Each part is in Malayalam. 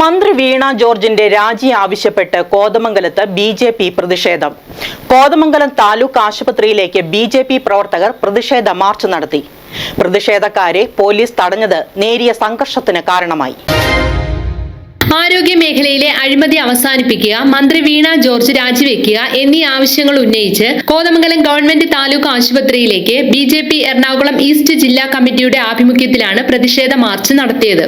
മന്ത്രി വീണ ജോർജിന്റെ രാജി ആവശ്യപ്പെട്ട് കോതമംഗലത്ത് ബി ജെ പി പ്രതിഷേധം. കോതമംഗലം താലൂക്ക് ആശുപത്രിയിലേക്ക് ബി ജെ പി പ്രവർത്തകർ പ്രതിഷേധ മാർച്ച് നടത്തി. പ്രതിഷേധക്കാരെ പോലീസ് തടഞ്ഞത് നേരിയ സംഘർഷത്തിന് കാരണമായി. ആരോഗ്യ മേഖലയിലെ അഴിമതി അവസാനിപ്പിക്കുക മന്ത്രി വീണ ജോർജ് രാജിവെക്കുക എന്നീ ആവശ്യങ്ങൾ ഉന്നയിച്ച് കോതമംഗലം ഗവൺമെന്റ് താലൂക്ക് ആശുപത്രിയിലേക്ക് B J P Ernakulam east ജില്ലാ കമ്മിറ്റിയുടെ ആഭിമുഖ്യത്തിലാണ് പ്രതിഷേധ മാർച്ച് നടത്തിയത്.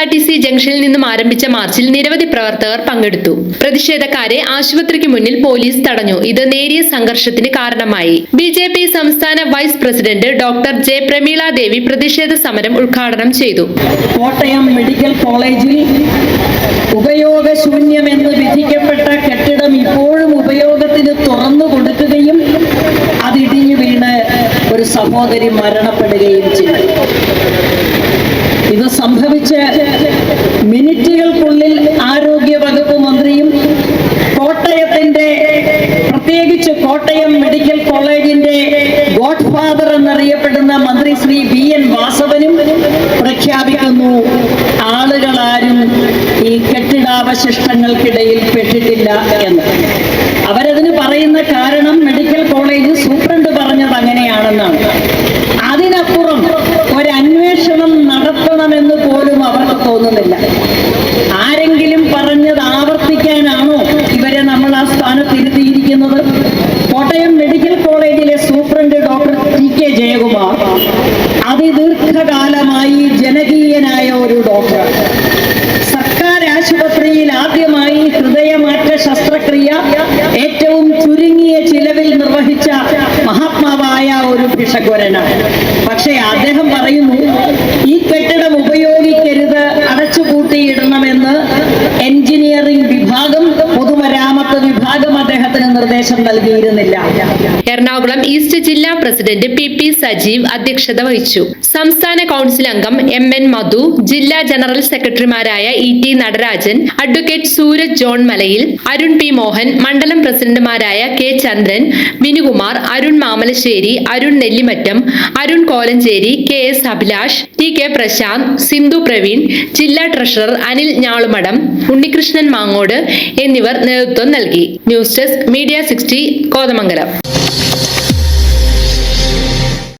ആർ ടി സി ജംഗ്ഷനിൽ നിന്നും ആരംഭിച്ച മാർച്ചിൽ നിരവധി പ്രവർത്തകർ പങ്കെടുത്തു. പ്രതിഷേധക്കാരെ ആശുപത്രിക്ക് മുന്നിൽ പോലീസ് തടഞ്ഞു. ഇത് നേരിയ സംഘർഷത്തിന് കാരണമായി. ബി ജെ പി സംസ്ഥാന vice president doctor J Prameela Devi പ്രതിഷേധ സമരം ഉദ്ഘാടനം ചെയ്തു. കോട്ടയം മെഡിക്കൽ കോളേജിൽ ഉപയോഗശൂന്യമെന്ന് വിധിക്കപ്പെട്ട കെട്ടിടം ഇപ്പോഴും ഉപയോഗത്തിന് തുറന്നു കൊടുക്കുകയും അതിടിഞ്ഞു വീണ് ഒരു സഹോദരി മരണപ്പെടുകയും ചെയ്തു. ഇത് സംഭവിച്ച മിനിറ്റുകൾക്കുള്ളിൽ ആരോഗ്യ വകുപ്പ് മന്ത്രിയും കോട്ടയത്തിന്റെ പ്രത്യേകിച്ച് കോട്ടയം മെഡിക്കൽ കോളേജിന്റെ ഗോഡ് ഫാദർ എന്നറിയപ്പെടുന്ന മന്ത്രി ശ്രീ വി എൻ വാസവനും പ്രഖ്യാപിക്കുന്നു ആളുകളാരും ഈ കെട്ടിടാവശിഷ്ടങ്ങൾക്കിടയിൽ പെട്ടിട്ടില്ല എന്ന്. അവരതിന് പറയുന്ന കാരണം മെഡിക്കൽ കോളേജ് സൂപ്രണ്ട് പറഞ്ഞത് അങ്ങനെയാണെന്നാണ് അതിനപ്പുറം ഒരു അന്വേഷണം നടത്തണമെന്ന് പോലും അവർക്ക് തോന്നുന്നില്ല. ആരെങ്കിലും പറഞ്ഞത് ആവർത്തിക്കാനാണോ ഇവരെ നമ്മൾ ആ സ്ഥാനത്ത് ഇരുത്തിയിരിക്കുന്നത് കോട്ടയം മെഡിക്കൽ കോളേജിലെ superintendent doctor T K Jayakumar അതിദീർഘകാലമായി ജനകീയനായ ഒരു ഡോക്ടർ. സർക്കാർ ആശുപത്രിയിൽ ആദ്യമായി ഹൃദയമാറ്റ ശസ്ത്രക്രിയ ഏറ്റവും ചുരുങ്ങിയ ചിലവിൽ നിർവഹിച്ച മഹാത്മാവായ ഒരു ഭിഷഗ്വരനാണ്. പക്ഷേ അദ്ദേഹം പറയുന്നു നിർദ്ദേശം നൽകിയിരുന്നില്ല. എറണാകുളം ഈസ്റ്റ് ജില്ലാ പ്രസിഡന്റ് പി പി സജീവ് അധ്യക്ഷത വഹിച്ചു. സംസ്ഥാന കൗൺസിൽ അംഗം എം എൻ മധു ജില്ലാ ജനറൽ സെക്രട്ടറിമാരായ E T Natarajan advocate Sooraj John Malayil Arun P Mohan മണ്ഡലം പ്രസിഡന്റുമാരായ K Chandran Vinukumar Arun Mamalassery Arun Nellimattom Arun Kolenchery K S Abhilash T K Prasanth Sindhu Praveen ജില്ലാ ട്രഷറർ അനിൽ ഞാളുമടം ഉണ്ണികൃഷ്ണൻ മാങ്ങോട് എന്നിവർ നേതൃത്വം നൽകി. News desk media sixty Kothamangalam.